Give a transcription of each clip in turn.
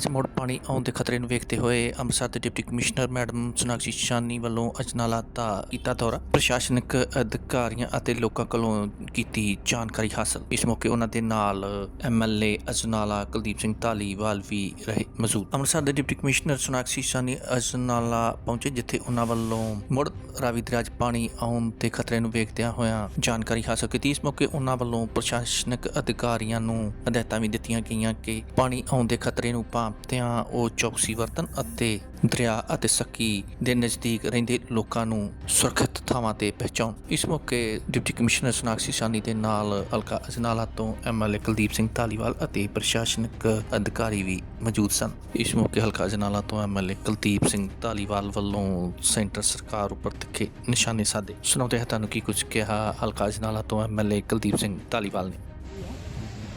'ਚ ਮੁੜ ਪਾਣੀ ਆਉਣ ਦੇ ਖਤਰੇ ਨੂੰ ਵੇਖਦੇ ਹੋਏ ਅੰਮ੍ਰਿਤਸਰ ਦੇ deputy commissioner madam Sonakshi Sawhney ਵੱਲੋਂ ਅਜਨਾਲਾ ਦਾ ਕੀਤਾ ਦੌਰਾ। ਪ੍ਰਸ਼ਾਸਨਿਕ ਅਧਿਕਾਰੀਆਂ ਅਤੇ ਲੋਕਾਂ ਕੋਲੋਂ ਕੀਤੀ ਜਾਣਕਾਰੀ ਹਾਸਲ। ਇਸ ਮੌਕੇ ਉਹਨਾਂ ਦੇ ਨਾਲ ਐਮਐਲਏ ਅਜਨਾਲਾ, ਕੁਲਦੀਪ ਸਿੰਘ ਢਾਲੀਵਾਲ ਵੀ ਰਹੇ ਮੌਜੂਦ। ਅੰਮ੍ਰਿਤਸਰ ਦੇ ਡਿਪਟੀ ਕਮਿਸ਼ਨਰ ਸੁਨਾਕਸੀ ਸ਼ਾਨੀ ਅਜਨਾਲਾ ਪਹੁੰਚੇ, ਜਿੱਥੇ ਉਹਨਾਂ ਵੱਲੋਂ ਮੁੜ ਰਾਵੀ ਦਰਿਆਜ ਪਾਣੀ ਆਉਣ ਦੇ ਖਤਰੇ ਨੂੰ ਵੇਖਦਿਆਂ ਹੋਇਆਂ ਜਾਣਕਾਰੀ ਹਾਸਲ ਕੀਤੀ। ਇਸ ਮੌਕੇ ਉਹਨਾਂ ਵੱਲੋਂ ਪ੍ਰਸ਼ਾਸਨਿਕ ਅਧਿਕਾਰੀਆਂ ਨੂੰ ਹਦਾਇਤਾਂ ਵੀ ਦਿੱਤੀਆਂ ਗਈਆਂ ਕਿ ਪਾਣੀ ਆਉਣ ਦੇ ਖਤਰੇ ਨੂੰ ਭਾਂਪਦਿਆਂ ਉਹ ਚੌਕਸੀ ਵਰਤਨ ਅਤੇ ਦਰਿਆ ਅਤੇ ਸੱਕੀ ਦੇ ਨਜ਼ਦੀਕ ਰਹਿੰਦੇ ਲੋਕਾਂ ਨੂੰ ਸੁਰੱਖਿਅਤ ਥਾਵਾਂ ਤੇ ਪਹੁੰਚਾਉਣ। ਇਸ ਮੌਕੇ ਡਿਪਟੀ ਕਮਿਸ਼ਨਰ ਸੋਨਾਕਸ਼ੀ ਸਾਨੀ ਦੇ ਨਾਲ ਹਲਕਾ ਅਜਨਾਲਾ ਤੋਂ ਐਮਐਲਏ ਕੁਲਦੀਪ ਸਿੰਘ ਢਾਲੀਵਾਲ ਅਤੇ ਪ੍ਰਸ਼ਾਸਨਿਕ ਅਧਿਕਾਰੀ ਵੀ ਮੌਜੂਦ ਸਨ। ਇਸ ਮੌਕੇ ਹਲਕਾ ਅਜਨਾਲਾ ਤੋਂ ਐਮਐਲਏ ਕੁਲਦੀਪ ਸਿੰਘ ਧਾਲੀਵਾਲ ਵੱਲੋਂ ਸੈਂਟਰ ਸਰਕਾਰ ਉੱਪਰ ਤਿੱਖੇ ਨਿਸ਼ਾਨੇ ਸਾਧੇ। ਸੁਣਾਉਂਦੇ ਹਾਂ ਤੁਹਾਨੂੰ ਕੀ ਕੁਝ ਕਿਹਾ, ਹਲਕਾ ਅਜਨਾਲਾ ਤੋਂ ਐਮਐਲਏ ਕੁਲਦੀਪ ਸਿੰਘ ਧਾਲੀਵਾਲ ਨੇ?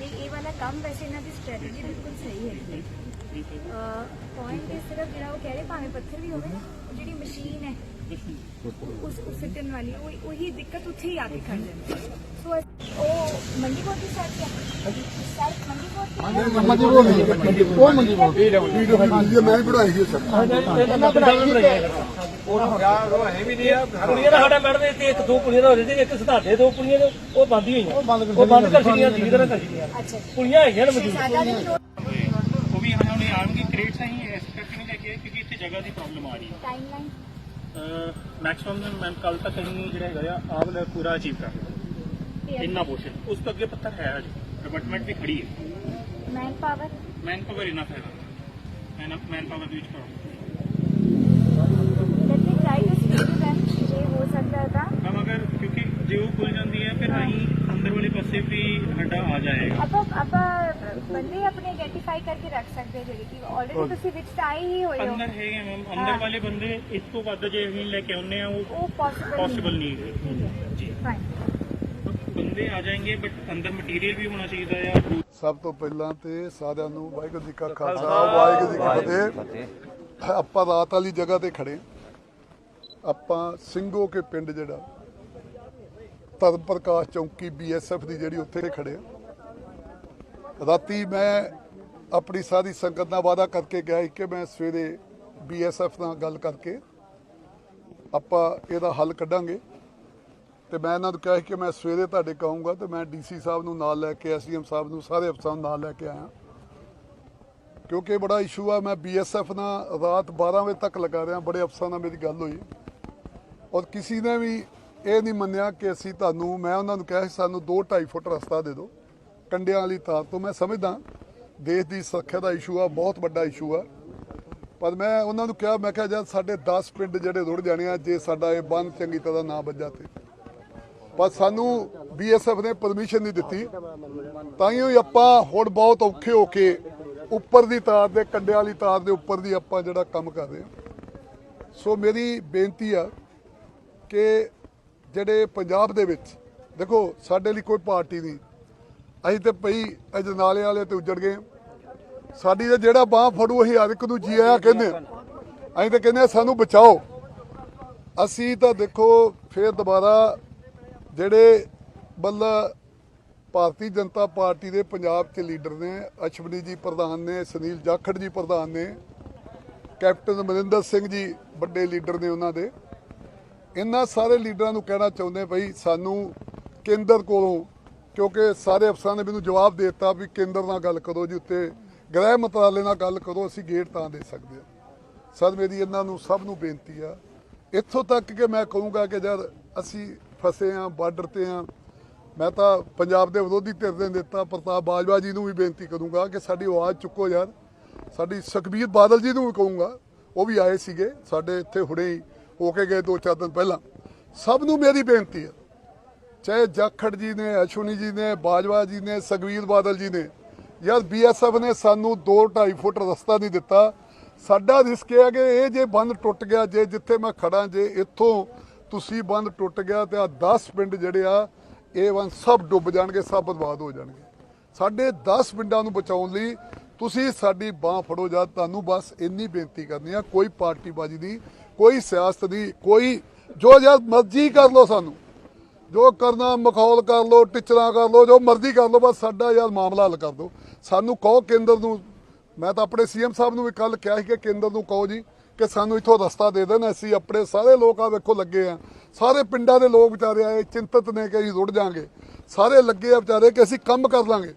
ਇਹ ਵਾਲਾ ਕੰਮ ਵੈਸੇ ਇਹਨਾਂ ਦੀ ਸਟ੍ਰੈਟਜੀ ਬਿਲਕੁਲ ਸਹੀ ਹੈ। ਪੁਆਇੰਟ ਇਸ ਸਿਰਫ ਜਿਹੜਾ ਉਹ ਕਹਿ ਰਹੇ ਭਾਵੇਂ ਪੱਥਰ ਵੀ ਹੋਵੇ ਉਹ ਜਿਹੜੀ ਮਸ਼ੀਨ ਹੈ ਉਸ ਉਸ ਸਿੱਟਣ ਵਾਲੀ ਉਹ ਉਹੀ ਦਿੱਕਤ ਉੱਥੇ ਹੀ ਆ ਕੇ ਖੜ ਜਾਂਦੀ ਹੈ। ਸੋ ਅਸ- ਉਹ ਮੰਡੀ ਬੋਰਡ ਦੀ ਸਾਈਡ ਹੈ? ਸਾਈਡ ਮੰਡੀ ਬੋਰਡ ਦੀ ਹੈ। ਮੰਡੀ ਬੋਲ ਨਹੀਂ ਉਹ ਮੰਡੀ ਬੋਲ ਵੀਡੀਓ ਹਾਂਜੀ ਮੈਂ ਹੀ। ਬਣਾਈ ਹੈ ਸਰ ਕੁੜੀਆਂ ਦਾ ਸਾਡਾ ਮੈਡਮ ਇੱਥੇ ਇੱਕ ਦੋ ਕੁੜੀਆਂ ਦਾ ਹੋ ਰਹੀ ਸੀ ਇੱਕ ਸਿਧਾਰਥੇ ਦੋ ਕੁੜੀਆਂ ਨੇ ਉਹ ਬੰਦ ਹੀ ਹੋਈਆਂ। ਉਹ ਬੰਦ ਕਰ ਛੜੀਆਂ ਠੀਕ ਤਰ੍ਹਾਂ ਕਰ ਛੜੀਆਂ ਅੱਛਾ। ਕੁੜੀਆਂ ਹੈਗੀਆਂ ਨੇ ਮੌਜੂਦ। ਆਉਣਗੇ ਕ੍ਰੇਟਸ ਅਸੀਂ ਇਸ ਕਰਕੇ ਨਹੀਂ ਲੈ ਕੇ ਆਏ ਕਿਉਂਕਿ ਇੱਥੇ ਜਗ੍ਹਾ ਦੀ ਪ੍ਰੋਬਲਮ ਆ ਰਹੀ ਟਾਈਮਲਾਈਨ ਹੈ ਮੈਕਸਿਮਮ ਮੈਂ ਕੱਲ ਤੱਕ ਅਸੀਂ ਜਿਹੜਾ ਹੈਗਾ ਆ ਆਹ ਵਾਲਾ ਪੂਰਾ ਅਚੀਵ ਕਰ ਲਿਆ ਇੰਨਾ ਪੋਰਸ਼ਨ ਉਸ ਤੋਂ ਅੱਗੇ ਪੱਥਰ ਹੈ ਅਜੇ ਡਿਪਾਰਟਮੈਂਟ ਵੀ ਖੜੀ ਹੈ man power man power enough ਹੈ ਮੈਨ ਮੈਨ ਪਾਵਰ ਦੇ ਵਿੱਚ ਕਰੋ let me try to speak to them. ਜੇ ਹੋ ਸਕਦਾ ਹੈ ਤਾਂ ਮੈਮ ਅਗਰ ਕਿਉਂਕਿ ਜੇ ਉਹ ਖੁੱਲ ਜਾਂਦੀ ਹੈ ਫਿਰ ਅਸੀਂ ਅੰਦਰ ਵਾਲੇ ਪਾਸੇ ਵੀ ਸਾਡਾ ਆ ਜਾਏਗਾ ਆਪਾਂ ਆਪਾਂ ਬੰਦੇ ਆਪਣੇ ਆਈਡੈਂਟੀਫਾਈ ਕਰਕੇ ਰੱਖ ਸਕਦੇ ਹਾਂ ਜਿਹੜੇ ਕਿ ਆਲਰੇਡੀ ਤੁਸੀਂ ਵਿੱਚ ਆਏ ਹੀ ਹੋਏ ਹੋ। ਅੰਦਰ ਹੈਗੇ ਮੈਮ ਅੰਦਰ ਵਾਲੇ ਬੰਦੇ ਇਸ ਤੋਂ ਵੱਧ ਜੇ ਅਸੀਂ ਲੈ ਕੇ ਆਉਂਦੇ ਆ ਉਹ ਉਹ ਪੋਸੀਬਲ ਪੋਸੀਬਲ ਨਹੀਂ ਹੈ। ਹੈ। ਜੀ। ਫਾਈਨ ਬੰਦੇ ਆ ਜਾਣਗੇ ਬਟ ਅੰਦਰ ਮਟੀਰੀਅਲ ਵੀ ਹੋਣਾ ਚਾਹੀਦਾ ਆ। ਸਭ ਤੋਂ ਪਹਿਲਾਂ ਤੇ ਸਾਰਿਆਂ ਨੂੰ ਵਾਹਿਗੁਰੂ ਜੀ ਕਾ ਖਾਲਸਾ ਵਾਹਿਗੁਰੂ ਜੀ ਕੀ ਫਤਿਹ। ਆਪਾਂ ਰਾਤ ਵਾਲੀ ਜਗ੍ਹਾ ਤੇ ਖੜੇ ਆਪਾਂ ਸਿੰਘੋ ਕੇ ਪਿੰਡ ਜਿਹੜਾ ਧਰਮ ਪ੍ਰਕਾਸ਼ ਚੌਂਕੀ ਬੀਐਸਐਫ ਦੀ ਜਿਹੜੀ ਉੱਥੇ ਖੜੇ ਆ ਰਾਤੀ ਮੈਂ ਆਪਣੀ ਸਾਰੀ ਸੰਗਤ ਨਾਲ ਵਾਅਦਾ ਕਰਕੇ ਗਿਆ ਸੀ ਕਿ ਮੈਂ ਸਵੇਰੇ ਬੀਐਸਐਫ ਨਾਲ ਗੱਲ ਕਰਕੇ ਆਪਾਂ ਇਹਦਾ ਹੱਲ ਕੱਢਾਂਗੇ। ਤੇ ਮੈਂ ਇਹਨਾਂ ਨੂੰ ਕਿਹਾ ਸੀ ਕਿ ਮੈਂ ਸਵੇਰੇ ਤੁਹਾਡੇ ਕਹੂੰਗਾ ਤੇ ਮੈਂ ਡੀਸੀ ਸਾਹਿਬ ਨੂੰ ਨਾਲ ਲੈ ਕੇ ਐਸਡੀਐਮ ਸਾਹਿਬ ਨੂੰ, ਸਾਰੇ ਅਫਸਰਾਂ ਨੂੰ ਨਾਲ ਲੈ ਕੇ ਆਇਆ। ਕਿਉਂਕਿ ਇਹ ਬੜਾ ਇਸ਼ੂ ਆ, ਮੈਂ ਬੀਐਸਐਫ ਨਾਲ ਰਾਤ 12 ਵਜੇ ਤੱਕ ਲਗਾ ਰਿਹਾ, ਬੜੇ ਅਫਸਰਾਂ ਨਾਲ ਮੇਰੀ ਗੱਲ ਹੋਈ। ਔਰ ਕਿਸੇ ਨੇ ਵੀ ਇਹ ਨਹੀਂ ਮੰਨਿਆ ਕਿ ਅਸੀਂ ਤੁਹਾਨੂੰ, ਮੈਂ ਉਹਨਾਂ ਨੂੰ ਕਿਹਾ ਸੀ, ਸਾਨੂੰ 2.5 ਫੁੱਟ ਰਸਤਾ ਦੇ ਦਿਓ, ਕੰਡਿਆਂ ਵਾਲੀ ਤਾਰ ਤੋਂ। ਮੈਂ ਸਮਝਦਾ ਦੇਸ਼ ਦੀ ਸੁਰੱਖਿਆ ਦਾ ਇਸ਼ੂ ਆ, ਬਹੁਤ ਵੱਡਾ ਇਸ਼ੂ ਆ। ਪਰ ਮੈਂ ਉਹਨਾਂ ਨੂੰ ਕਿਹਾ, ਮੈਂ ਕਿਹਾ, ਜਦ ਸਾਡੇ 10 ਪਿੰਡ ਜਿਹੜੇ ਰੁੜ ਜਾਣੇ ਆ, ਜੇ ਸਾਡਾ ਇਹ ਬੰਦ ਚੰਗੀ ਤਰ੍ਹਾਂ ਨਾ ਵੱਜਾ ਤੇ। ਪਰ ਸਾਨੂੰ ਬੀਐਸਐਫ ਨੇ ਪਰਮਿਸ਼ਨ ਨਹੀਂ ਦਿੱਤੀ। ਤਾਂ ਹੀ ਆਪਾਂ ਹੁਣ ਬਹੁਤ ਔਖੇ ਹੋ ਕੇ ਉੱਪਰ ਦੀ ਤਾਰ ਦੇ, ਕੰਡਿਆਂ ਵਾਲੀ ਤਾਰ ਦੇ ਉੱਪਰ ਦੀ ਆਪਾਂ ਜਿਹੜਾ ਕੰਮ ਕਰ ਰਹੇ ਹਾਂ। ਸੋ ਮੇਰੀ ਬੇਨਤੀ ਆ ਕਿ ਜਿਹੜੇ ਪੰਜਾਬ ਦੇ ਵਿੱਚ, ਦੇਖੋ, ਸਾਡੇ ਲਈ ਕੋਈ ਪਾਰਟੀ ਨਹੀਂ। ਅਸੀਂ ਤੇ ਪਈ ਅਜਨਾਲੇ ਵਾਲੇ ਤੇ ਉੱਜੜ ਗਏ। ਸਾਡੀ ਤਾਂ ਜਿਹੜਾ ਬਾਹ ਫੜੂ, ਅਸੀਂ ਹਰ ਇੱਕ ਨੂੰ ਜੀ ਆਇਆ ਕਹਿੰਦੇ ਅਸੀਂ ਤਾਂ ਕਹਿੰਦੇ ਆ ਸਾਨੂੰ ਬਚਾਓ। ਅਸੀਂ ਤਾਂ ਦੇਖੋ, ਫੇਰ ਦੁਬਾਰਾ ਜਿਹੜੇ ਬੱਲਾ ਭਾਰਤੀ ਜਨਤਾ ਪਾਰਟੀ ਦੇ ਪੰਜਾਬ 'ਚ ਲੀਡਰ ਨੇ, ਅਸ਼ਵਨੀ ਜੀ ਪ੍ਰਧਾਨ ਨੇ, ਸੁਨੀਲ ਜਾਖੜ ਜੀ ਪ੍ਰਧਾਨ ਨੇ, ਕੈਪਟਨ ਅਮਰਿੰਦਰ ਸਿੰਘ ਜੀ ਵੱਡੇ ਲੀਡਰ ਨੇ ਉਹਨਾਂ ਦੇ। ਇਹਨਾਂ ਸਾਰੇ ਲੀਡਰਾਂ ਨੂੰ ਕਹਿਣਾ ਚਾਹੁੰਦੇ ਭਈ ਸਾਨੂੰ ਕੇਂਦਰ ਕੋਲੋਂ ਕਿਉਂਕਿ ਸਾਰੇ ਅਫਸਰਾਂ ਨੇ ਮੈਨੂੰ ਜਵਾਬ ਦੇ ਦਿੱਤਾ ਵੀ ਕੇਂਦਰ ਨਾਲ ਗੱਲ ਕਰੋ ਜੀ ਉੱਤੇ, ਗ੍ਰਹਿ ਮੰਤਰਾਲੇ ਨਾਲ ਗੱਲ ਕਰੋ, ਅਸੀਂ ਗੇਟ ਤਾਂ ਦੇ ਸਕਦੇ ਹਾਂ। ਸਰ, ਮੇਰੀ ਇਹਨਾਂ ਨੂੰ ਸਭ ਨੂੰ ਬੇਨਤੀ ਆ। ਇੱਥੋਂ ਤੱਕ ਕਿ ਮੈਂ ਕਹੂੰਗਾ ਕਿ ਜਦ ਅਸੀਂ ਫਸੇ ਆ ਬਾਰਡਰ ਤੇ ਆ ਮੈਂ ਤਾਂ ਪੰਜਾਬ ਦੇ ਵਿਰੋਧੀ ਧਿਰ ਦੇ ਨੇਤਾ ਪ੍ਰਤਾਪ ਬਾਜਵਾ ਜੀ ਨੂੰ ਵੀ ਬੇਨਤੀ ਕਰੂੰਗਾ ਕਿ ਸਾਡੀ ਆਵਾਜ਼ ਚੁੱਕੋ ਯਾਰ। ਸਾਡੀ ਸੁਖਬੀਰ ਬਾਦਲ ਜੀ ਨੂੰ ਵੀ ਕਹੂੰਗਾ, ਉਹ ਵੀ ਆਏ ਸੀਗੇ, ਸਾਡੇ ਇੱਥੇ ਹੁਣੇ ਹੀ ਹੋ ਕੇ ਗਏ ਦੋ ਚਾਰ ਦਿਨ ਪਹਿਲਾਂ। ਸਭ ਨੂੰ ਮੇਰੀ ਬੇਨਤੀ ਹੈ ਚਾਹੇ ਜਾਖੜ ਜੀ ਨੇ, ਅਸ਼ਵਨੀ ਜੀ ਨੇ, ਬਾਜਵਾ ਜੀ ਨੇ, ਸੁਖਬੀਰ ਬਾਦਲ ਜੀ ਨੇ। ਯਾਰ ਬੀਐਸਐਫ ਨੇ ਸਾਨੂੰ 2.5 ਫੁੱਟ ਰਸਤਾ ਨਹੀਂ ਦਿੱਤਾ। ਸਾਡਾ ਰਿਸਕ ਇਹ ਹੈ ਕਿ ਇਹ ਜੇ ਬੰਦ ਟੁੱਟ ਗਿਆ, ਜੇ ਜਿੱਥੇ ਮੈਂ ਖੜਾ ਜੇ ਇੱਥੋਂ ਤੁਸੀਂ ਬੰਦ ਟੁੱਟ ਗਿਆ ਤੇ ਆ 10 ਪਿੰਡ ਜਿਹੜੇ ਆ, ਇਹ ਵਨ ਸਭ ਡੁੱਬ ਜਾਣਗੇ, ਸਭ ਬਰਬਾਦ ਹੋ ਜਾਣਗੇ। ਸਾਡੇ 10 ਪਿੰਡਾਂ ਨੂੰ ਬਚਾਉਣ ਲਈ ਤੁਸੀਂ ਸਾਡੀ ਬਾਹ ਫੜੋ ਜਾਂ ਤੁਹਾਨੂੰ ਬਸ ਇੰਨੀ ਬੇਨਤੀ ਕਰਨੀ ਆ, ਕੋਈ ਪਾਰਟੀ ਬਾਜੀ ਨਹੀਂ, ਕੋਈ ਸਿਆਸਤ ਨਹੀਂ, ਕੋਈ ਜੋ ਜਦ ਮਰਜ਼ੀ ਕਰ ਲੋ ਸਾਨੂੰ। ਜੋ ਕਰਨਾ ਮਖੌਲ ਕਰ ਲੋ ਟਿਚਰਾਂ ਕਰ ਲੋ ਜੋ ਮਰਜ਼ੀ ਕਰ ਲੋ ਬਸ ਸਾਡਾ ਯਾਰ ਮਾਮਲਾ ਹੱਲ ਕਰ ਦਿਓ। ਸਾਨੂੰ ਕਹੋ ਕੇਂਦਰ ਨੂੰ, ਮੈਂ ਤਾਂ ਆਪਣੇ ਸੀਐਮ ਸਾਹਿਬ ਨੂੰ ਵੀ ਕੱਲ ਕਿਹਾ ਸੀ ਕਿ ਕੇਂਦਰ ਨੂੰ ਕਹੋ ਜੀ ਕਿ ਸਾਨੂੰ ਇੱਥੋਂ ਰਸਤਾ ਦੇ ਦੇਣ। ਅਸੀਂ ਆਪਣੇ ਸਾਰੇ ਲੋਕ ਆ ਵੇਖੋ ਲੱਗੇ ਆ। ਸਾਰੇ ਪਿੰਡਾਂ ਦੇ ਲੋਕ ਵਿਚਾਰੇ ਆਏ ਚਿੰਤਤ ਨੇ ਕਿ ਅਸੀਂ ਰੁੜ ਜਾਾਂਗੇ। ਸਾਰੇ ਲੱਗੇ ਆ ਵਿਚਾਰੇ ਕਿ ਅਸੀਂ ਕੰਮ ਕਰ ਲਾਂਗੇ।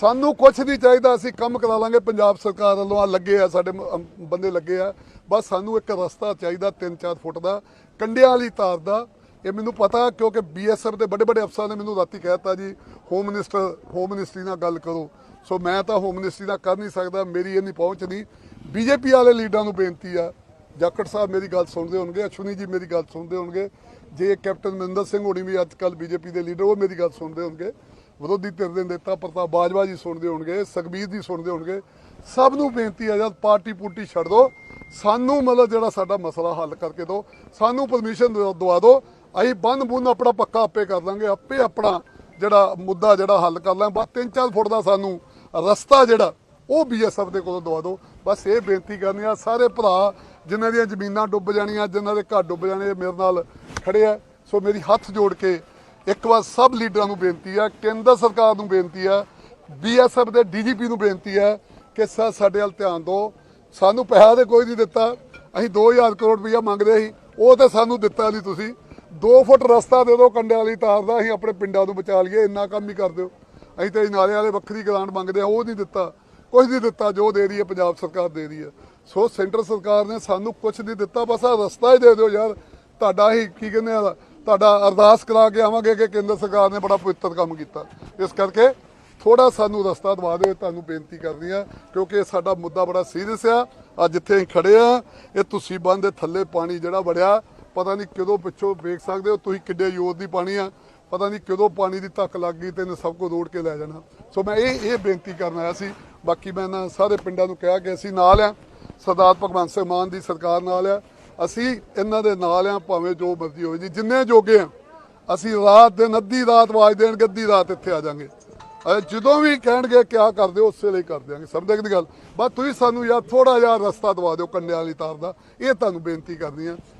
ਸਾਨੂੰ ਕੁਝ ਨਹੀਂ ਚਾਹੀਦਾ, ਅਸੀਂ ਕੰਮ ਕਰਾ ਲਾਂਗੇ। ਪੰਜਾਬ ਸਰਕਾਰ ਵੱਲੋਂ ਆ ਲੱਗੇ ਆ, ਸਾਡੇ ਬੰਦੇ ਲੱਗੇ ਆ। ਬਸ ਸਾਨੂੰ ਇੱਕ ਰਸਤਾ ਚਾਹੀਦਾ 3-4 ਫੁੱਟ ਦਾ, ਕੰਡਿਆਂ ਵਾਲੀ ਤਾਰ ਦਾ ਇਹ ਮੈਨੂੰ ਪਤਾ ਕਿਉਂਕਿ ਬੀਐਸਐਫ ਦੇ ਵੱਡੇ ਵੱਡੇ ਅਫਸਰਾਂ ਨੇ ਮੈਨੂੰ ਰਾਤੀ ਕਹਿਤਾ ਜੀ ਹੋਮ ਮਿਨਿਸਟਰ ਹੋਮ ਮਿਨਿਸਟਰੀ ਨਾਲ ਗੱਲ ਕਰੋ। ਸੋ ਮੈਂ ਤਾਂ ਹੋਮ ਮਿਨਿਸਟਰੀ ਦਾ ਕਰ ਨਹੀਂ ਸਕਦਾ, ਮੇਰੀ ਇੰਨੀ ਪਹੁੰਚ ਨਹੀਂ। ਬੀਜੇਪੀ ਵਾਲੇ ਲੀਡਰਾਂ ਨੂੰ ਬੇਨਤੀ ਆ, ਜਾਖੜ ਸਾਹਿਬ ਮੇਰੀ ਗੱਲ ਸੁਣਦੇ ਹੋਣਗੇ, ਅਸ਼ਵਨੀ ਜੀ ਮੇਰੀ ਗੱਲ ਸੁਣਦੇ ਹੋਣਗੇ, ਜੇ ਕੈਪਟਨ ਮਨਿੰਦਰ ਸਿੰਘ ਹੋਣੀ ਵੀ ਅੱਜ ਕੱਲ ਬੀਜੇਪੀ ਦੇ ਲੀਡਰ, ਉਹ ਮੇਰੀ ਗੱਲ ਸੁਣਦੇ ਹੋਣਗੇ। ਵਿਰੋਧੀ ਧਿਰ ਦੇ ਨੇਤਾ ਪ੍ਰਤਾਪ ਬਾਜਵਾ ਜੀ ਸੁਣਦੇ ਹੋਣਗੇ, ਸੁਖਬੀਰ ਜੀ ਸੁਣਦੇ ਹੋਣਗੇ। ਸਭ ਨੂੰ ਬੇਨਤੀ ਆ, ਜਦ ਪਾਰਟੀ ਪੂਟੀ ਛੱਡ ਦੋ, ਸਾਨੂੰ ਮਤਲਬ ਜਿਹੜਾ ਸਾਡਾ ਮਸਲਾ ਹੱਲ ਕਰਕੇ ਦਿਓ ਸਾਨੂੰ ਪਰਮਿਸ਼ਨ ਦਵਾ ਦਿਓ ਅਸੀਂ ਬੰਨ ਬੁੰਨ ਆਪਣਾ ਪੱਕਾ ਆਪੇ ਕਰ ਲਾਂਗੇ, ਆਪੇ ਆਪਣਾ ਜਿਹੜਾ ਮੁੱਦਾ ਜਿਹੜਾ ਹੱਲ ਕਰ ਲਾਂਗੇ। ਬਸ 3-4 ਫੁੱਟ ਦਾ ਸਾਨੂੰ ਰਸਤਾ ਜਿਹੜਾ, ਉਹ ਬੀਐਸਐਫ ਦੇ ਕੋਲੋਂ ਦਵਾ ਦਿਓ। ਬਸ ਇਹ ਬੇਨਤੀ ਕਰਨੀ ਆ, ਸਾਰੇ ਭਰਾ ਜਿਨ੍ਹਾਂ ਦੀਆਂ ਜ਼ਮੀਨਾਂ ਡੁੱਬ ਜਾਣੀਆਂ, ਜਿਨ੍ਹਾਂ ਦੇ ਘਰ ਡੁੱਬ ਜਾਣੇ ਮੇਰੇ ਨਾਲ ਖੜੇ ਆ। ਸੋ ਮੇਰੀ ਹੱਥ ਜੋੜ ਕੇ ਇੱਕ ਵਾਰ ਸਭ ਲੀਡਰਾਂ ਨੂੰ ਬੇਨਤੀ ਆ, ਕੇਂਦਰ ਸਰਕਾਰ ਨੂੰ ਬੇਨਤੀ ਆ ਬੀਐਸਐਫ ਦੇ ਡੀਜੀਪੀ ਨੂੰ ਬੇਨਤੀ ਆ ਕਿ ਸਰ ਸਾਡੇ ਵੱਲ ਧਿਆਨ ਦਿਓ। ਸਾਨੂੰ ਪੈਸਾ ਤੇ ਕੋਈ ਨਹੀਂ ਦਿੱਤਾ। ਅਸੀਂ 2000 ਕਰੋੜ ਰੁਪਈਆ ਮੰਗਦੇ ਸੀ, ਉਹ ਤਾਂ ਸਾਨੂੰ ਦਿੱਤਾ ਨਹੀਂ ਤੁਸੀਂ। 2 ਫੁੱਟ ਰਸਤਾ ਦੇ ਦਿਓ ਕੰਡਿਆਂ ਵਾਲੀ ਤਾਰ ਦਾ, ਅਸੀਂ ਆਪਣੇ ਪਿੰਡਾਂ ਨੂੰ ਬਚਾ ਲਈਏ, ਇੰਨਾ ਕੰਮ ਹੀ ਕਰ ਦਿਓ। ਅਸੀਂ ਤੇ ਨਾਲੇ ਵਾਲੇ ਵੱਖਰੀ ਗ੍ਰਾਂਟ ਮੰਗਦੇ ਆ, ਉਹ ਨਹੀਂ ਦਿੱਤਾ। ਕੁਝ ਨਹੀਂ ਦਿੱਤਾ, ਜੋ ਦੇ ਰਹੀ ਹੈ ਪੰਜਾਬ ਸਰਕਾਰ ਦੇ ਰਹੀ ਹੈ। ਸੋ ਸੈਂਟਰ ਸਰਕਾਰ ਨੇ ਸਾਨੂੰ ਕੁਝ ਨਹੀਂ ਦਿੱਤਾ, ਬਸ ਆ ਰਸਤਾ ਹੀ ਦੇ ਦਿਓ ਯਾਰ। ਤੁਹਾਡਾ ਹੀ ਕੀ ਕਹਿੰਦੇ ਆ, ਤੁਹਾਡਾ ਅਰਦਾਸ ਕਰਾ ਕੇ ਆਵਾਂਗੇ ਕਿ ਕੇਂਦਰ ਸਰਕਾਰ ਨੇ ਬੜਾ ਪਵਿੱਤਰ ਕੰਮ ਕੀਤਾ। ਇਸ ਕਰਕੇ ਥੋੜਾ ਸਾਨੂੰ ਰਸਤਾ ਦਵਾ ਦਿਓ ਤੁਹਾਨੂੰ ਬੇਨਤੀ ਕਰਨੀ ਆ ਕਿਉਂਕਿ ਇਹ ਸਾਡਾ ਮੁੱਦਾ ਬੜਾ ਸੀਰੀਅਸ ਆ। ਅੱਜ ਜਿੱਥੇ ਅਸੀਂ ਖੜੇ ਆ, ਇਹ ਤੁਸੀਂ ਬੰਦ ਦੇ ਥੱਲੇ ਪਾਣੀ ਜਿਹੜਾ ਵੜਿਆ ਪਤਾ ਨਹੀਂ ਕਦੋਂ ਪਿੱਛੋਂ ਵੇਖ ਸਕਦੇ ਹੋ ਤੁਸੀਂ ਕਿੱਡੇ ਯੋਰ ਦੀ ਪਾਣੀ ਆ। ਪਤਾ ਨਹੀਂ ਕਦੋਂ ਪਾਣੀ ਦੀ ਧੱਕ ਲੱਗ ਗਈ ਤੇ ਇਹਨੇ ਸਭ ਕੁਝ ਰੋੜ ਕੇ ਲੈ ਜਾਣਾ। ਸੋ ਮੈਂ ਇਹ ਇਹ ਬੇਨਤੀ ਕਰਨ ਆਇਆ ਸੀ। ਬਾਕੀ ਮੈਂ ਨਾ ਸਾਰੇ ਪਿੰਡਾਂ ਨੂੰ ਕਿਹਾ ਕਿ ਅਸੀਂ ਨਾਲ ਆ। ਸਰਦਾਰ ਭਗਵੰਤ ਸਿੰਘ ਮਾਨ ਦੀ ਸਰਕਾਰ ਨਾਲ ਆ। ਅਸੀਂ ਇਹਨਾਂ ਦੇ ਨਾਲ ਆ, ਭਾਵੇਂ ਜੋ ਮਰਜ਼ੀ ਹੋਵੇ ਜੀ। ਜਿੰਨੇ ਜੋਗੇ ਆ, ਅਸੀਂ ਰਾਤ ਦਿਨ, ਅੱਧੀ ਰਾਤ ਆਵਾਜ਼ ਦੇਣਗੇ, ਅੱਧੀ ਰਾਤ ਇੱਥੇ ਆ ਜਾਾਂਗੇ। ਜਦੋਂ ਵੀ ਕਹਿਣਗੇ ਕਿਆ ਕਰਦੇ ਹੋ ਉਸੇ ਲਈ ਕਰ ਦਿਆਂਗੇ। ਸਮਝਦੇ ਕਿ ਗੱਲ? ਬਸ ਤੁਸੀਂ ਸਾਨੂੰ ਯਾਰ ਥੋੜਾ ਜਿਹਾ ਰਸਤਾ ਦਵਾ ਦਿਓ ਕੰਡਿਆਂ ਵਾਲੀ ਤਾਰ ਦਾ। ਇਹ ਤੁਹਾਨੂੰ ਬੇਨਤੀ ਕਰਨੀ ਆ।